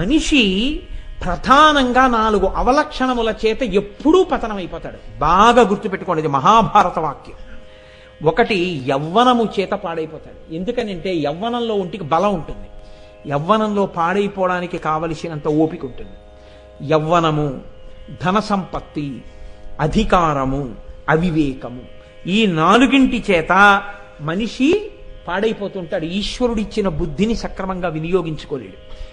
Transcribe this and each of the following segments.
మనిషి ప్రధానంగా నాలుగు అవలక్షణముల చేత ఎప్పుడూ పతనమైపోతాడు. బాగా గుర్తుపెట్టుకోండి ఇది మహాభారత వాక్యం. ఒకటి యవ్వనము చేత పాడైపోతాడు. ఎందుకనంటే యవ్వనంలో ఒంటికి బలం ఉంటుంది. యవ్వనంలో పాడైపోవడానికి కావలసినంత ఓపిక ఉంటుంది. యవ్వనము ధన సంపత్తి అధికారము అవివేకము. ఈ నాలుగింటి చేత మనిషి పాడైపోతుంటాడు. ఈశ్వరుడిచ్చిన బుద్ధిని సక్రమంగా వినియోగించుకోలేడు.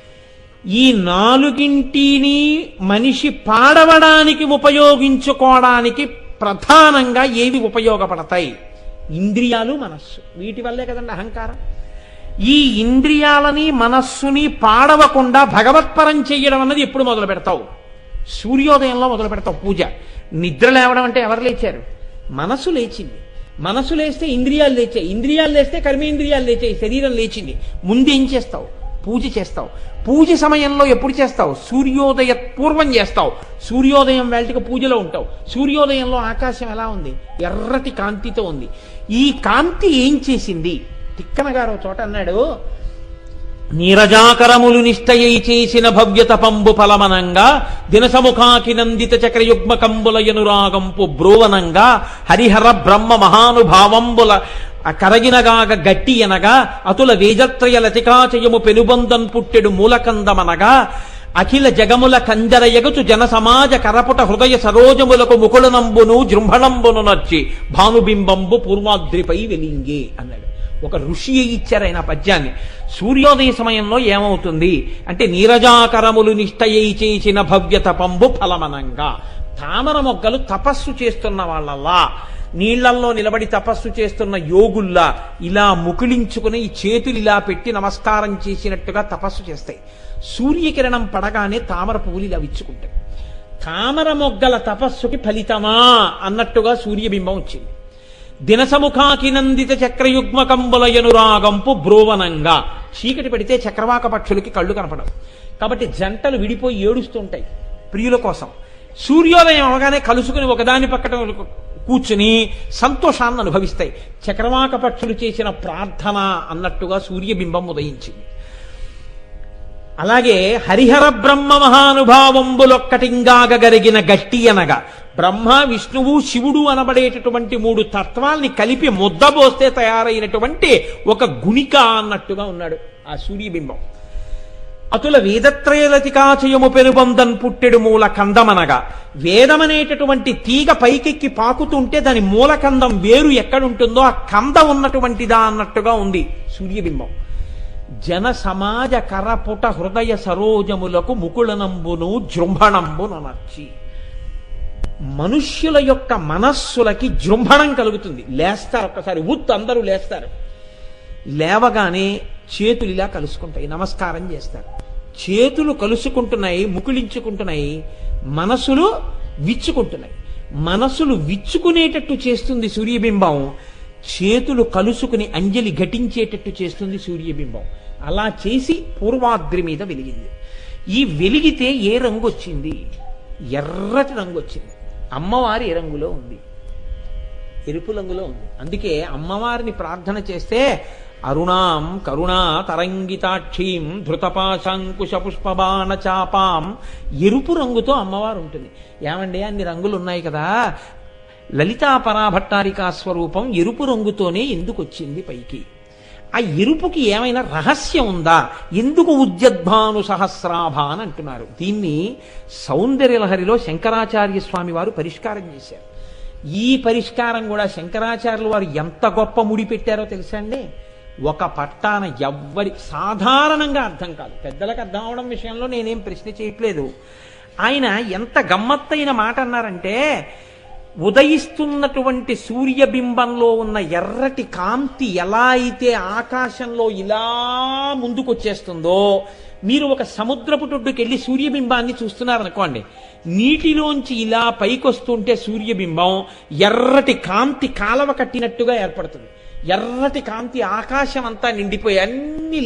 ఈ నాలుగింటిని మనిషి పాడవడానికి ఉపయోగించుకోవడానికి ప్రధానంగా ఏవి ఉపయోగపడతాయి? ఇంద్రియాలు మనస్సు. వీటి వల్లే కదండి అహంకారం? ఈ ఇంద్రియాలని మనస్సుని పాడవకుండా భగవత్పరం చెయ్యడం అన్నది ఎప్పుడు మొదలు పెడతావు? సూర్యోదయంలో మొదలు పెడతావు పూజ. నిద్ర లేవడం అంటే ఎవరు లేచారు? మనసు లేచింది. మనసు లేస్తే ఇంద్రియాలు లేచాయి. ఇంద్రియాలు లేస్తే కర్మేంద్రియాలు లేచాయి. శరీరం లేచింది. ముందు ఏం చేస్తావు? పూజ చేస్తావు. పూజ సమయంలో ఎప్పుడు చేస్తావు? సూర్యోదయ పూర్వం చేస్తావు. సూర్యోదయం వేళటికి పూజలో ఉంటావు. సూర్యోదయంలో ఆకాశం ఎలా ఉంది? ఎర్రటి కాంతితో ఉంది. ఈ కాంతి ఏం చేసింది? తిక్కన గారు చోట అన్నాడు నీరజాకరములు నిష్టయై చేసిన భవ్యత పంబు ఫలమనంగా దినసముఖాకి నందిత చక్రయుగ్మ కంబుల యనురాగంపు బ్రోవనంగా హరిహర బ్రహ్మ మహానుభావంబుల కరగినగాగ గట్టి అనగా అతుల వేజత్రయ లతికాచయము పెనుబందన్ పుట్టెడు మూలకందమనగా అఖిల జగముల కందరయగుచు ఎగచు జన సమాజ కరపుట హృదయ సరోజములకు ముకుళనంబును జృంభణంబును నచ్చి భానుబింబంబు పూర్వాద్రిపై వెలింగే అన్నాడు. ఒక ఋషి ఇచ్చారు ఆయన పద్యాన్ని. సూర్యోదయ సమయంలో ఏమవుతుంది? అంటే నీరజాకరములు నిష్టయై చేసిన భవ్య తపంబు ఫలమనంగా. తామర మొగ్గలు తపస్సు చేస్తున్న వాళ్ళలా నీళ్ళల్లో నిలబడి తపస్సు చేస్తున్న యోగుల్లా ఇలా ముకుళించుకుని ఈ చేతులు ఇలా పెట్టి నమస్కారం చేసినట్టుగా తపస్సు చేస్తాయి. సూర్యకిరణం పడగానే తామర పువ్వులు ఇలా విచ్చుకుంటాయి. తామర మొగ్గల తపస్సుకి ఫలితమా అన్నట్టుగా సూర్యబింబం వచ్చింది. దినసముఖాకి నందిత చక్రయుగ్మ కంబులయనురాగంపు బ్రోవనంగా చీకటి పడితే చక్రవాక పక్షులకి కళ్ళు కనపడవు. కాబట్టి జంటలు విడిపోయి ఏడుస్తుంటాయి ప్రియుల కోసం. సూర్యోదయం అవగానే కలుసుకుని ఒకదాని పక్కన కూర్చుని సంతోషాన్ని అనుభవిస్తాయి. చక్రవాక పక్షులు చేసిన ప్రార్థన అన్నట్టుగా సూర్యబింబం ఉదయించింది. అలాగే హరిహర బ్రహ్మ మహానుభావంబులొక్కటింగాగలిగిన గట్టి అనగా బ్రహ్మ విష్ణువు శివుడు అనబడేటటువంటి మూడు తత్వాల్ని కలిపి ముద్దబోస్తే తయారైనటువంటి ఒక గుణిక అన్నట్టుగా ఉన్నాడు ఆ సూర్యబింబం. అతుల వేదత్రయలతికాచయము పెనుబందన్ పుట్టెడు మూల కందమనగా వేదమనేటటువంటి తీగ పైకెక్కి పాకుతుంటే దాని మూలకందం వేరు ఎక్కడుంటుందో ఆ కంద ఉన్నటువంటిదా అన్నట్టుగా ఉంది సూర్యబింబం. జన సమాజ కరపుట హృదయ సరోజములకు ముకుళనంబును జృంభణంబును నచ్చి మనుష్యుల యొక్క మనస్సులకి జృంభణం కలుగుతుంది. లేస్తారు ఒక్కసారి ఉత్ అందరూ లేస్తారు. లేవగానే చేతులు ఇలా కలుసుకుంటాయి నమస్కారం చేస్తారు. చేతులు కలుసుకుంటున్నాయి ముకుళించుకుంటున్నాయి మనసులు విచ్చుకుంటున్నాయి. మనసులు విచ్చుకునేటట్టు చేస్తుంది సూర్యబింబం చేతులు కలుసుకుని అంజలి ఘటించేటట్టు చేస్తుంది సూర్యబింబం. అలా చేసి పూర్వాద్రి మీద వెలిగింది. ఈ వెలిగితే ఏ రంగు వచ్చింది? ఎర్రటి రంగు వచ్చింది. అమ్మవారి ఏ రంగులో ఉంది. ఎరుపు రంగులో ఉంది. అందుకే అమ్మవారిని ప్రార్థన చేస్తే అరుణాం కరుణా తరంగితాక్షీం ధృతపాశాంకుశ పుష్పబాణ చాపాం ఎరుపు రంగుతో అమ్మవారు ఉంటుంది ఏమండి అన్ని రంగులు ఉన్నాయి కదా? లలితా పరాభట్టారికా స్వరూపం ఎరుపు రంగుతోనే ఎందుకు వచ్చింది పైకి? ఆ ఎరుపుకి ఏమైనా రహస్యం ఉందా? ఎందుకు ఉద్యద్భాను సహస్రాభ అని అంటున్నారు. దీన్ని సౌందర్యలహరిలో శంకరాచార్య స్వామి వారు పరిష్కారం చేశారు. ఈ పరిష్కారం కూడా శంకరాచార్యులు వారు ఎంత గొప్ప ముడి పెట్టారో తెలుసా అండి? ఒక పట్టాన ఎవ్వరి సాధారణంగా అర్థం కాదు. పెద్దలకు అర్థం అవడం విషయంలో నేనేం ప్రశ్న చేయట్లేదు. ఆయన ఎంత గమ్మత్తైన మాట అన్నారంటే ఉదయిస్తున్నటువంటి సూర్యబింబంలో ఉన్న ఎర్రటి కాంతి ఎలా అయితే ఆకాశంలో ఇలా ముందుకొచ్చేస్తుందో మీరు ఒక సముద్రపు టొడ్డుకి వెళ్ళి సూర్యబింబాన్ని చూస్తున్నారనుకోండి. నీటిలోంచి ఇలా పైకొస్తుంటే సూర్యబింబం ఎర్రటి కాంతి కాలవ కట్టినట్టుగా ఏర్పడుతుంది. ఎర్రటి కాంతి ఆకాశం అంతా నిండిపోయి అన్ని